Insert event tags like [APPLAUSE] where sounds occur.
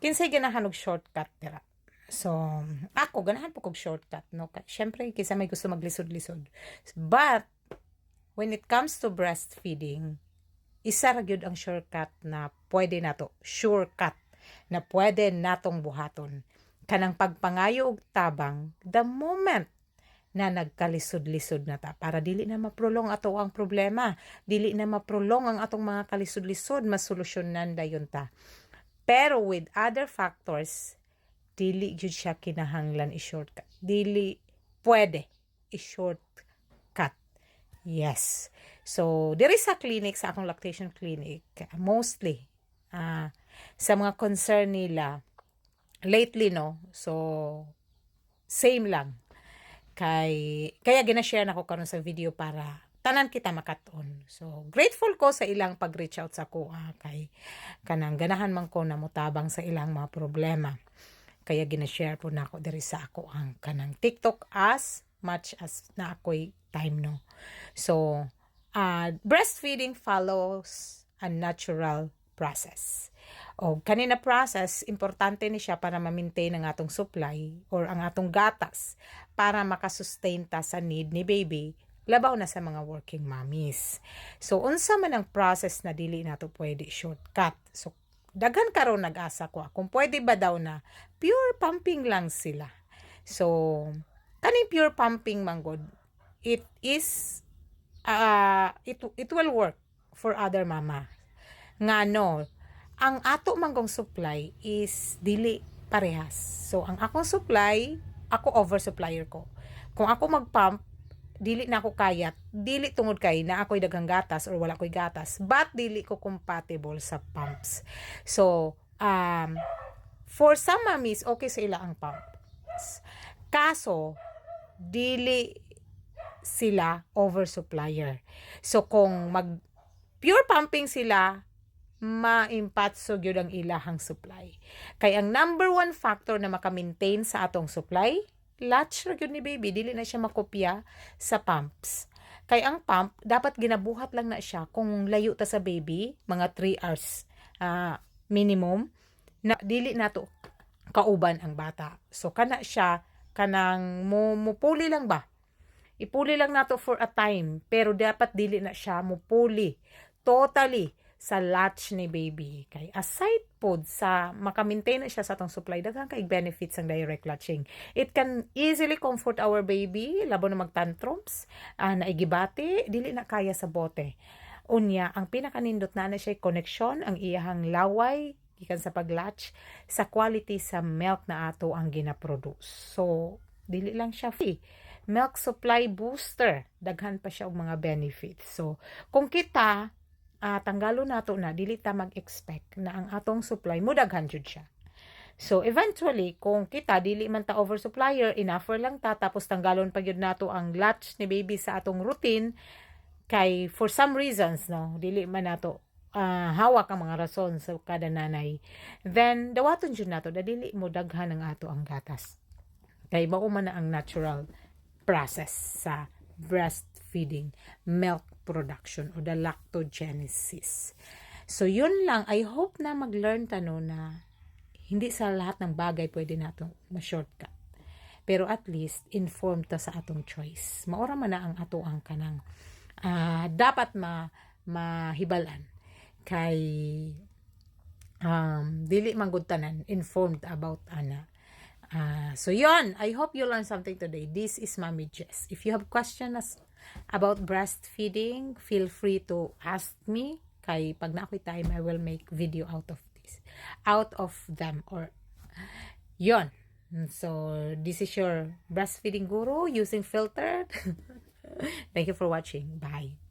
kinsay ganahan og shortcut dira. So, ako ganahan po kog shortcut no. Kay syempre kisa may gusto maglisod-lisod. But when it comes to breastfeeding, isa ra gyud ang shortcut na pwede nato, shortcut na pwede natong buhaton. Kanang pagpangayo og tabang the moment na nagkalisod-lisod na ta para dili na maprolong ato ang problema dili na maprolong ang atong mga kalisod-lisod masolusyonan dayon ta pero with other factors dili gyud siya kinahanglan i-shortcut dili pwede i-shortcut yes. So diri sa clinic sa akong lactation clinic mostly ah sa mga concern nila lately no? So same lang. Kay kaya gina-share nako karon sa video para tanan kita makaton. So grateful ko sa ilang pag-reach out sa ah, kay kanang ganahan man ko na mutabang sa ilang mga problema. Kaya gina-share po nako diri sa ako ang kanang TikTok as much as na ako'y time no. So uh, breastfeeding follows a natural process. O kanina process, importante ni siya para ma-maintain ang atong supply or ang atong gatas para makasustain ta sa need ni baby labaw na sa mga working mommies. So unsa man ang process na dili nato pwede shortcut. So daghan karon nag-asa ko kung pwede ba daw na pure pumping lang sila. So kaning pure pumping manggod it is uh, it, it will work for other mama nga no ang ato manggong supply is dili parehas. So, ang akong supply, ako oversupplier ko. Kung ako magpump, dili na ako kayat, dili tungod kay na ako'y daghang gatas or wala ko'y gatas, but dili ko compatible sa pumps. So, um, for some mommies, okay sa ila ang pumps. Kaso, dili sila oversupplier. So, kung mag pure pumping sila, ma-impatso gyud ang ilahang supply. Kay ang number one factor na maka-maintain sa atong supply, latch ra ni baby, dili na siya makopya sa pumps. Kay ang pump, dapat ginabuhat lang na siya kung layo ta sa baby, mga 3 hours uh, minimum, na dili nato kauban ang bata. So kana siya kanang mo mupuli lang ba? Ipuli lang nato for a time, pero dapat dili na siya mupuli totally sa latch ni baby. Kay aside pod sa maka-maintain na siya sa atong supply, daghang kay benefits ang direct latching. It can easily comfort our baby, labo na magtantrums, uh, naigibati, dili na kaya sa bote. Unya, ang pinakanindot na na siya connection, ang iyahang laway, gikan sa paglatch, sa quality sa milk na ato ang ginaproduce. So, dili lang siya free. Milk supply booster, daghan pa siya og mga benefits. So, kung kita uh, tanggalo nato na dili ta mag-expect na ang atong supply mudaghan jud siya. So eventually kung kita dili man ta oversupplier inoffer lang ta tapos tanggalon pa gyud nato ang latch ni baby sa atong routine kay for some reasons no dili man nato uh, hawak ang mga rason sa kada nanay then dawaton jud nato da dili mo daghan ang ato ang gatas kay mao man na ang natural process sa breastfeeding milk production o the lactogenesis. So, yun lang. I hope na mag-learn tano na hindi sa lahat ng bagay pwede nato ma-shortcut. Pero at least, informed ta sa atong choice. Maura man na ang ato ang kanang uh, dapat ma mahibalan kay um, dili manggutanan informed about ana Uh, so yon, I hope you learned something today. This is Mommy Jess. If you have questions about breastfeeding, feel free to ask me. Kay pag na time, I will make video out of this. Out of them or yon. So this is your breastfeeding guru using filtered. [LAUGHS] Thank you for watching. Bye.